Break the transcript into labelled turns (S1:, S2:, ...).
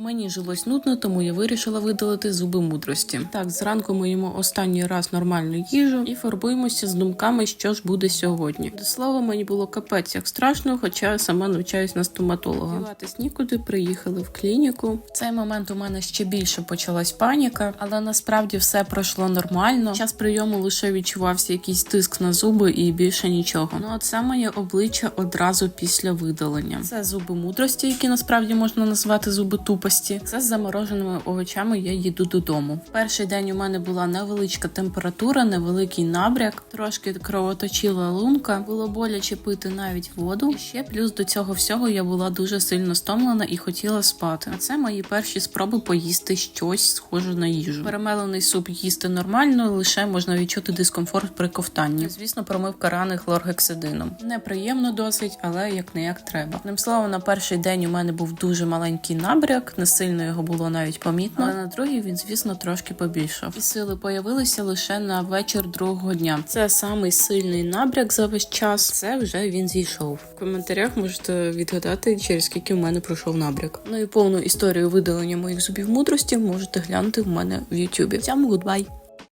S1: Мені жилось нудно, тому я вирішила видалити зуби мудрості. Так, зранку ми їмо останній раз нормальну їжу і фарбуємося з думками, що ж буде сьогодні. До слова, мені було капець як страшно, хоча я сама навчаюсь на стоматолога. Діватись нікуди, приїхали в клініку. В цей момент у мене ще більше почалась паніка, але насправді все пройшло нормально. Час прийому лише відчувався якийсь тиск на зуби і більше нічого. Ну а це моє обличчя одразу після видалення. Це зуби мудрості, які насправді можна назвати зуби тупості. Це з замороженими овочами. Я їду додому. В перший день у мене була невеличка температура, невеликий набряк, трошки кровоточила лунка. Було боляче пити навіть воду. І ще плюс до цього всього я була дуже сильно стомлена і хотіла спати. А це мої перші спроби поїсти щось схоже на їжу. Перемелений суп їсти нормально, лише можна відчути дискомфорт при ковтанні. Звісно, промивка рани хлоргексидином. Неприємно досить, але як не як треба. Одним словом, на перший день у мене був дуже маленький набряк, не сильно його було навіть помітно. Але на другий він, звісно, трошки побільшав. І сили появилися лише на вечір другого дня. Це самий сильний набряк за весь час. Це вже він зійшов. В коментарях можете відгадати, через скільки в мене пройшов набряк. Ну і повну історію видалення моїх зубів мудрості можете глянути в мене в Ютубі. Всім гудбай!